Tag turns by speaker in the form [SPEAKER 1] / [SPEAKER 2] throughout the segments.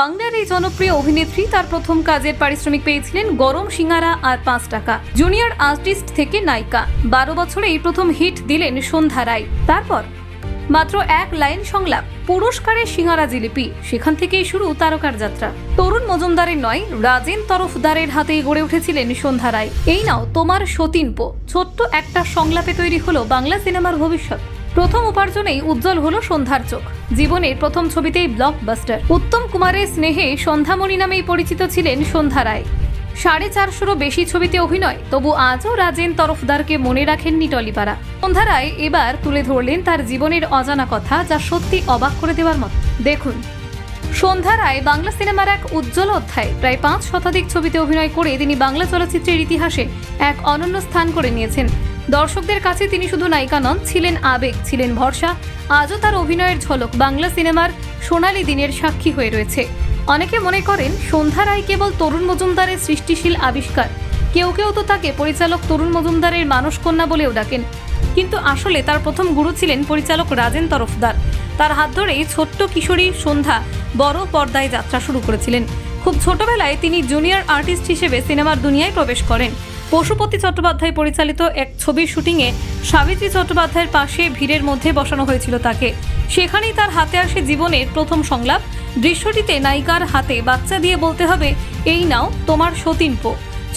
[SPEAKER 1] বাংলার এই জনপ্রিয় অভিনেত্রী তার প্রথম কাজের পারিশ্রমিক পেয়েছিলেন গরম সিঙ্গারা আর পাঁচ টাকা। জুনিয়র আর্টিস্ট থেকে নায়িকা। বারো বছরে এই প্রথম হিট দিলেন সন্ধ্যা রায়। তারপর মাত্র এক লাইন সংলাপ, পুরস্কারের সিঙ্গারা জিলিপি। সেখান থেকেই শুরু তারকার যাত্রা। তরুণ মজুমদারের নয়, রাজেন তরফদারের হাতেই গড়ে উঠেছিলেন সন্ধ্যা রায়। এই নাও তোমার সতীনপ ছোট্ট একটা সংলাপে তৈরি হলো বাংলা সিনেমার ভবিষ্যৎ। প্রথম উপার্জনেই উজ্জ্বল হলো সন্ধ্যার চোখ। জীবনের প্রথম ছবিতেই ব্লকবাস্টার উত্তম কুমারের স্নেহে সন্ধ্যামণি নামেই পরিচিত ছিলেন সন্ধ্যা রায়। সাড়ে চারশোরও বেশি ছবিতে অভিনয়, তবু আজও রাজেন তরফদারকে মনে রাখেননি টলিপাড়া। সন্ধ্যা রায় এবার তুলে ধরলেন তার জীবনের অজানা কথা, যা সত্যি অবাক করে দেওয়ার মতো। দেখুন, সন্ধ্যা রায় বাংলা সিনেমার এক উজ্জ্বল অধ্যায়। প্রায় পাঁচ শতাধিক ছবিতে অভিনয় করে তিনি বাংলা চলচ্চিত্রের ইতিহাসে এক অনন্য স্থান করে নিয়েছেন। দর্শকদের কাছে তিনি শুধু নায়িকা নন, ছিলেন আবেগ, ছিলেন ভরসা। আজও তার অভিনয়ের ঝলক বাংলা সিনেমার সোনালী দিনের সাক্ষী হয়ে রয়েছে। অনেকে মনে করেন, সন্ধ্যা রায় কেবল তরুণ মজুমদারের সৃষ্টিশীল আবিষ্কার। কেউ কেউ তো তাকে পরিচালক তরুণ মজুমদারের মানসকন্যা বলেও ডাকেন। কিন্তু আসলে তার প্রথম গুরু ছিলেন পরিচালক রাজেন তরফদার। তার হাত ধরেই ছোট্ট কিশোরী সন্ধ্যা বড় পর্দায় যাত্রা শুরু করেছিলেন। খুব ছোটবেলায় তিনি জুনিয়র আর্টিস্ট হিসেবে সিনেমার দুনিয়ায় প্রবেশ করেন। পশুপতি চট্টোপাধ্যায় পরিচালিত এক ছবির শুটিংয়ে সাবিত্রী চট্টোপাধ্যায়ের পাশে ভিড়ের মধ্যে বসানো হয়েছিল তাকে। সেখানেই তার হাতে আসে জীবনের প্রথম সংলাপ। দৃশ্যটিতে নায়িকার হাতে বাচ্চা দিয়ে বলতে হবে, এই নাও তোমার সতীনপ।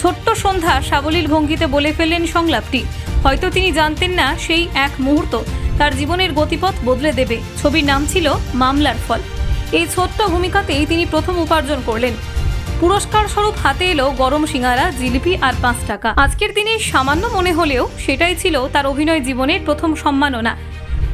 [SPEAKER 1] ছোট্ট সন্ধ্যা সাবলীল ভঙ্গিতে বলে ফেললেন সংলাপটি। হয়তো তিনি জানতেন না সেই এক মুহূর্ত, তার জীবনের গতিপথ বদলে দেবে। ছবির নাম ছিল মামলার ফল। এই ছোট্ট ভূমিকাতেই তিনি প্রথম উপার্জন করলেন। পুরস্কার স্বরূপ হাতে এলো গরম সিঙ্গারা, জিলিপি আর পাঁচ টাকা। আজকের দিনে সামান্য মনে হলেও সেটাই ছিল তার অভিনয় জীবনের প্রথম সম্মাননা,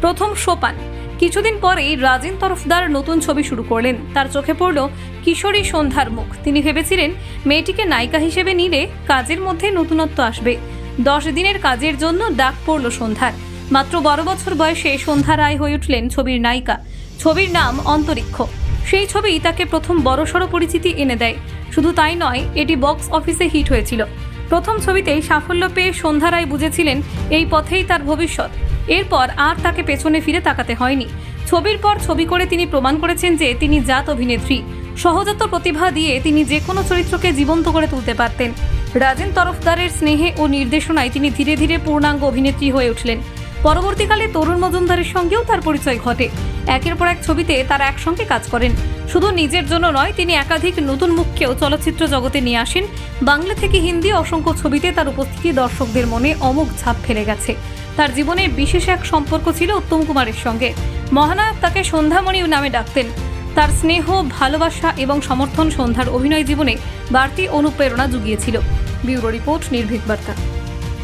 [SPEAKER 1] প্রথম সোপান। কিছুদিন পরেই রাজেন তরফদার নতুন ছবি শুরু করলেন। তার চোখে পড়ল কিশোরী সন্ধ্যার মুখ। তিনি ভেবেছিলেন, মেয়েটিকে নায়িকা হিসেবে নিলে কাজের মধ্যে নতুনত্ব আসবে। দশ দিনের কাজের জন্য ডাক পড়ল সন্ধ্যার। মাত্র বারো বছর বয়সে সন্ধ্যা রায় হয়ে উঠলেন ছবির নায়িকা। ছবির নাম অন্তরিক্ষ। সেই ছবি তাকে প্রথম বড়সড় পরিচিতি এনে দেয়। শুধু তাই নয়, এটি বক্স অফিসে হিট হয়েছিল। প্রথম ছবিতেই সাফল্য পেয়ে সন্ধ্যা রায় বুঝেছিলেন, এই পথেই তার ভবিষ্যৎ। এরপর আর তাকে পেছনে ফিরে তাকাতে হয়নি। ছবির পর ছবি করে তিনি প্রমাণ করেছেন যে তিনি জাত অভিনেত্রী। সহজাত প্রতিভা দিয়ে তিনি যে কোনো চরিত্রকে জীবন্ত করে তুলতে পারতেন। রাজেন তরফদারের স্নেহে ও নির্দেশনায় তিনি ধীরে ধীরে পূর্ণাঙ্গ অভিনেত্রী হয়ে উঠলেন। পরবর্তীকালে তরুণ মজুমদারের সঙ্গেও তার পরিচয় ঘটে। একের পর এক ছবিতে তারা একসঙ্গে কাজ করেন। শুধু নিজের জন্য নয়, তিনি একাধিক নতুন মুখকেও চলচ্চিত্র জগতে নিয়ে আসেন। বাংলা থেকে হিন্দি অসংখ্য ছবিতে তার উপস্থিতি দর্শকদের মনে অমোঘ ছাপ ফেলে গেছে। তার জীবনের বিশেষ এক সম্পর্ক ছিল উত্তম কুমারের সঙ্গে। মহানায়ক তাকে সন্ধ্যামণি নামে ডাকতেন। তার স্নেহ, ভালোবাসা এবং সমর্থন সন্ধ্যার অভিনয় জীবনে বাড়তি অনুপ্রেরণা জুগিয়েছিল। ব্যুরো রিপোর্ট, নির্ভীক বার্তা।